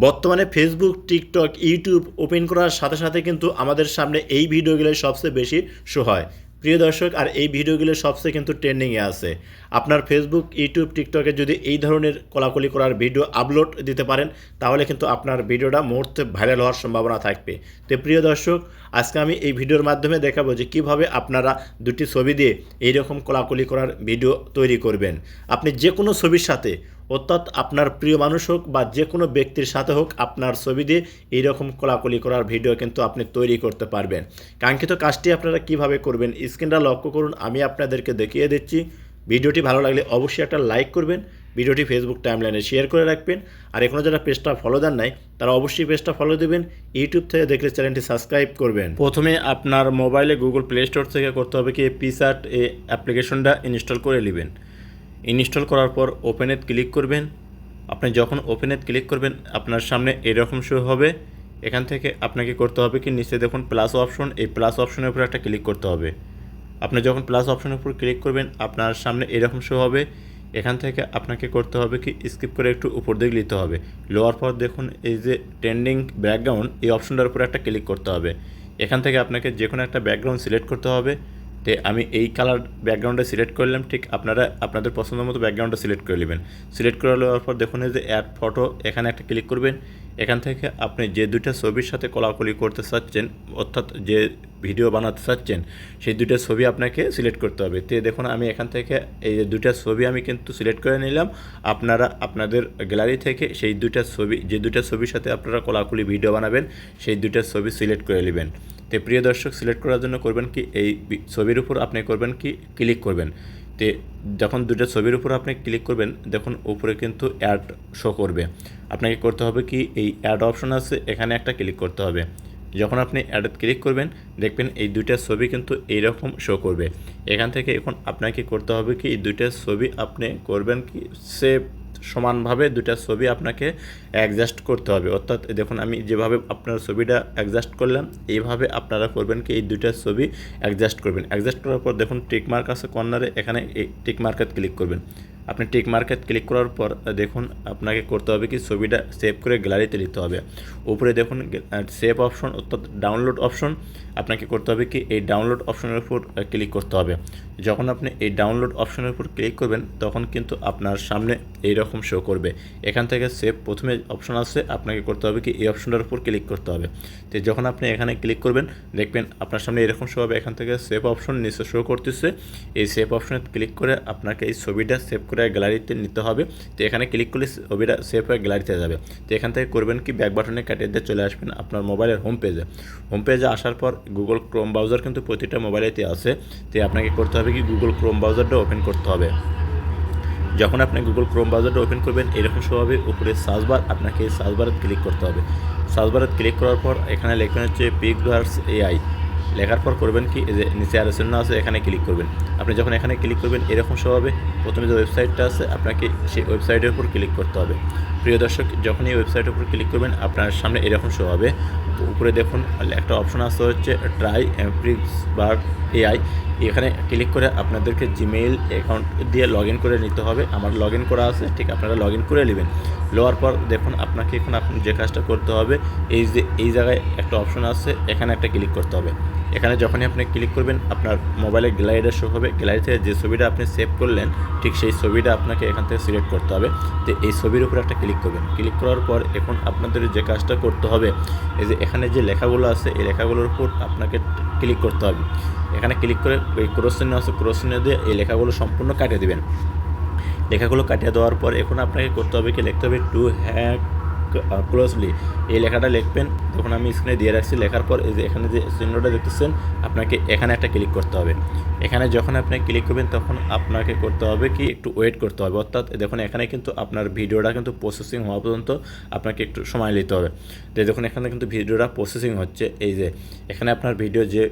বর্তমানে Facebook TikTok YouTube open করার সাথে সাথে কিন্তু আমাদের সামনে এই ভিডিওগুলো সবচেয়ে বেশি শো হয়। প্রিয় দর্শক, আর এই ভিডিওগুলো সবচেয়ে কিন্তু ট্রেন্ডিংয়ে আছে। আপনার ফেসবুক ইউটিউব টিকটকে যদি এই ধরনের কলাকলি করার ভিডিও আপলোড দিতে পারেন, তাহলে কিন্তু আপনার ভিডিওটা মুহূর্তে ভাইরাল হওয়ার সম্ভাবনা থাকবে। তো প্রিয় দর্শক, আজকে আমি এই ভিডিওর মাধ্যমে দেখাবো যে কীভাবে আপনারা দুটি ছবি দিয়ে এইরকম কলাকলি করার ভিডিও তৈরি করবেন। আপনি যে কোনো ছবির সাথে অর্থাৎ আপনার প্রিয় মানুষ হোক বা যে কোনো ব্যক্তির সাথে হোক আপনার ছবি দিয়ে এইরকম কোলাকুলি করার ভিডিও কিন্তু আপনি তৈরি করতে পারবেন। কাঙ্ক্ষিত কাজটি আপনারা কীভাবে করবেন স্ক্রিনটা লক্ষ্য করুন, আমি আপনাদেরকে দেখিয়ে দিচ্ছি। ভিডিওটি ভালো লাগলে অবশ্যই একটা লাইক করবেন, ভিডিওটি ফেসবুক টাইমলাইনে শেয়ার করে রাখবেন। আর এখনও যারা পেজটা ফলো দেন নাই, তারা অবশ্যই পেজটা ফলো দেবেন ইউটিউব থেকে দেখলে চ্যানেলটি সাবস্ক্রাইব করবেন। প্রথমে আপনার মোবাইলে গুগল প্লে স্টোর থেকে করতে হবে কি পিসার্ট এই অ্যাপ্লিকেশনটা ইনস্টল করে নেবেন। ইনস্টল করার পর ওপেনেত ক্লিক করবেন। আপনি যখন ওপেনেত ক্লিক করবেন, আপনার সামনে এরকম শো হবে। এখান থেকে আপনাকে করতে হবে কি, নিচে দেখুন প্লাস অপশন এই প্লাস অপশনের উপর একটা ক্লিক করতে হবে। আপনি যখন প্লাস অপশনের উপর ক্লিক করবেন, আপনার সামনে এরকম শো হবে। এখান থেকে আপনাকে করতে হবে কি স্কিপ করে একটু উপর দিকে নিতে হবে। লোয়ার পর দেখুন, এই যে ট্রেন্ডিং ব্যাকগ্রাউন্ড এই অপশনটার উপর একটা ক্লিক করতে হবে। এখান থেকে আপনাকে যে কোনো একটা ব্যাকগ্রাউন্ড সিলেক্ট করতে হবে। তে আমি এই কালার ব্যাকগ্রাউন্ডটা সিলেক্ট করলাম ঠিক আপনারা আপনাদের পছন্দ মতো ব্যাকগ্রাউন্ডটা সিলেক্ট করে নেবেন। সিলেক্ট করে নেওয়ার পর দেখুন যে অ্যাড ফটো এখানে একটা ক্লিক করবেন। এখান থেকে আপনি যে দুইটা ছবির সাথে কলাকলি করতে চাচ্ছেন, অর্থাৎ যে ভিডিও বানাতে চাচ্ছেন, সেই দুইটা ছবি আপনাকে সিলেক্ট করতে হবে। তো দেখুন আমি এখান থেকে এই যে দুইটা ছবি আমি কিন্তু সিলেক্ট করে নিলাম। আপনারা আপনাদের গ্যালারি থেকে সেই দুইটা ছবি, যে দুইটা ছবির সাথে আপনারা কোলাকুলি ভিডিও বানাবেন, সেই দুইটা ছবি সিলেক্ট করে নেবেন। তো প্রিয় দর্শক সিলেক্ট করার জন্য করবেন কি, এই ছবির উপর আপনি করবেন কি ক্লিক করবেন। তে যখন দুটো ছবির উপর আপনি ক্লিক করবেন, দেখুন উপরে কিন্তু অ্যাড শো করবে। আপনাকে করতে হবে কি, এই অ্যাড অপশন আছে, এখানে একটা ক্লিক করতে হবে। যখন আপনি অ্যাডে ক্লিক করবেন, দেখবেন এই দুইটা ছবি কিন্তু এইরকম শো করবে। এখান থেকে এখন আপনাকে করতে হবে কি, এই দুইটা ছবি আপনি করবেন কি সেভ সমানভাবে দুটা ছবি আপনাকে অ্যাডজাস্ট করতে হবে। অর্থাৎ দেখুন, আমি যেভাবে আপনার ছবিটা অ্যাডজাস্ট করলাম, এইভাবে আপনারা করবেন কি, এই দুইটা ছবি অ্যাডজাস্ট করবেন। অ্যাডজাস্ট করার পর দেখুন টিক মার্ক আছে কর্নারে এখানে টিক মার্কেট ক্লিক করবেন। আপনি টিক মার্কেট ক্লিক করার পর, দেখুন আপনাকে করতে হবে কি, ছবিটা সেভ করে গ্যালারিতে নিতে হবে। উপরে দেখুন সেভ অপশন অর্থাৎ ডাউনলোড অপশন আপনাকে করতে হবে কি, এই ডাউনলোড অপশনের উপর ক্লিক করতে হবে। যখন আপনি এই ডাউনলোড অপশনের উপর ক্লিক করবেন, তখন কিন্তু আপনার সামনে এই রকম শো করবে। এখান থেকে সেভ প্রথমে অপশন আছে, আপনাকে করতে হবে কি, এই অপশনটার উপর ক্লিক করতে হবে। তো যখন আপনি এখানে ক্লিক করবেন, দেখবেন আপনার সামনে এরকম শো হবে। এখান থেকে সেভ অপশন নিচে শো করতেছে। এই সেভ অপশনে ক্লিক করে আপনাকে এই ছবিটা সেভ করে গ্যালারিতে নিতে হবে। তো এখানে ক্লিক করলে ছবিটা সেভ হয়ে গ্যালারিতে যাবে। তো এখান থেকে করবেন কি? ব্যাক বাটনে কাটিয়ে দিয়ে চলে আসবেন আপনার মোবাইলের হোম পেজে হোম পেজে আসার পর গুগল ক্রোম ব্রাউজার কিন্তু প্রতিটা মোবাইলেতে আছে। তো আপনাকে করতে হবে কি? গুগল ক্রোম ব্রাউজারটা ওপেন করতে হবে। যখন আপনি গুগল ক্রোম ব্রাউজারটা ওপেন করবেন, এরকম স্বভাবে উপরে সার্চ বার আপনাকে সার্চ বারে ক্লিক করতে হবে। সার্চ বারে ক্লিক করার পর এখানে লিখবেন হচ্ছে পিক ভার্স এআই লেখার পর করবেন কি যে নিচে আরও আছে, এখানে ক্লিক করবেন। আপনি যখন এখানে ক্লিক করবেন, এরকম স্বভাবে প্রথমে যে ওয়েবসাইটটা আছে, আপনাকে সেই ওয়েবসাইটের উপর ক্লিক করতে হবে। প্রিয় দর্শক যখন এই ওয়েবসাইটের উপর ক্লিক করবেন, আপনার সামনে এরকম শো হবে। উপরে দেখুন, একটা অপশন আসতে হচ্ছে ট্রাই অ্যাপ্রিক্স বার এআই এখানে ক্লিক করে আপনাদেরকে জিমেইল অ্যাকাউন্ট দিয়ে লগ করে নিতে হবে। আমার লগ করা আছে, ঠিক আপনারা লগ করে নেবেন। লওয়ার পর দেখুন, আপনাকে এখন আপনি যে কাজটা করতে হবে, এই যে, এই জায়গায় একটা অপশন আছে, এখানে একটা ক্লিক করতে হবে। এখানে যখনই আপনি ক্লিক করবেন, আপনার মোবাইলে গ্যালারিটা শো হবে। গ্যালারি থেকে যে ছবিটা আপনি সেভ করলেন, ঠিক সেই ছবিটা আপনাকে এখান থেকে সিলেক্ট করতে হবে। তো এই ছবির উপর একটা ক্লিক করবেন। ক্লিক করার পর এখন আপনাদের যে কাজটা করতে হবে, এই যে এখানে যে লেখাগুলো আছে, এই লেখাগুলোর উপর আপনাকে ক্লিক করতে হবে। এখানে ক্লিক করে ওই ক্রস চিহ্ন আছে ক্রস চিহ্ন দিয়ে এই লেখাগুলো সম্পূর্ণ কাটিয়ে দেবেন। লেখাগুলো কাটিয়ে দেওয়ার পর এখন আপনাকে করতে হবে কি? লিখতে হবে টু হ্যাক ক্লোজলি এই লেখাটা লিখবেন, তখন আমি স্ক্রিনে দিয়ে রাখছি। লেখার পর এই যে এখানে যে চিহ্নটা দেখতেছেন, আপনাকে এখানে একটা ক্লিক করতে হবে। এখানে যখন আপনি ক্লিক করবেন, তখন আপনাকে করতে হবে কি? একটু ওয়েট করতে হবে। অর্থাৎ দেখুন, এখানে কিন্তু আপনার ভিডিওটা কিন্তু প্রসেসিং হওয়া পর্যন্ত আপনাকে একটু সময় নিতে হবে। তো দেখুন, এখানে কিন্তু ভিডিওটা প্রসেসিং হচ্ছে। এই যে এখানে আপনার ভিডিও যে,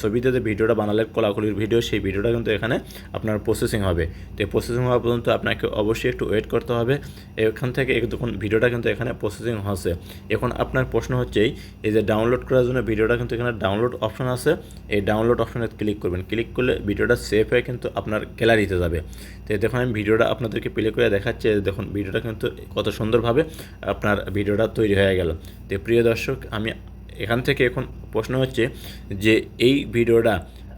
ছবিতে যে ভিডিওটা বানালে, কলাকুলির ভিডিও সেই ভিডিওটা কিন্তু এখানে আপনার প্রসেসিং হবে। তো প্রসেসিং হওয়া পর্যন্ত আপনাকে অবশ্যই একটু ওয়েট করতে হবে। এখান থেকে দেখুন ভিডিওটা কিন্তু এখানে প্রসেসিং হচ্ছে। এখন আপনার প্রশ্ন হচ্ছে এই, যে ডাউনলোড করার জন্য ভিডিওটা কিন্তু এখানে ডাউনলোড অপশন আছে। এই ডাউনলোড অপশনে ক্লিক করবেন। ক্লিক করলে ভিডিওটা সেভ হয়ে কিন্তু আপনার গ্যালারিতে যাবে। তো দেখুন আমি ভিডিওটা আপনাদেরকে প্লে করে দেখাচ্ছি। দেখুন ভিডিওটা কিন্তু কত সুন্দরভাবে আপনার ভিডিওটা তৈরি হয়ে গেল। তো প্রিয় দর্শক আমি এখান থেকে এখন প্রশ্ন হচ্ছে যে এই ভিডিওটা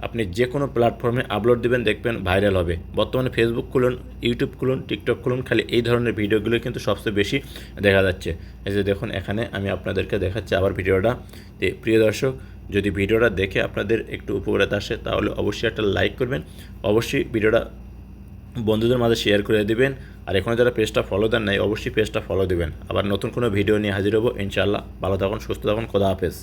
আপনি যে কোনো প্ল্যাটফর্মে আপলোড দেবেন, দেখবেন ভাইরাল হবে। বর্তমানে ফেসবুক খুলুন ইউটিউব খুলুন টিকটক খুলুন, খালি এই ধরনের ভিডিওগুলো কিন্তু সবচেয়ে বেশি দেখা যাচ্ছে। এই যে দেখুন, এখানে আমি আপনাদেরকে দেখাচ্ছি আবার ভিডিওটা। প্রিয় দর্শক, যদি ভিডিওটা দেখে আপনাদের একটু উপকারিতা আসে, তাহলে অবশ্যই একটা লাইক করবেন। অবশ্যই ভিডিওটা বন্ধুদের মাঝে শেয়ার করে দিবেন। আর এখনও যারা পেজটা ফলো দেন নাই, অবশ্যই পেজটা ফলো দিবেন। আবার নতুন কোনো ভিডিও নিয়ে হাজির হব। ইনশাআল্লাহ, ভালো থাকুন, সুস্থ থাকুন, খোদা হাফেজ।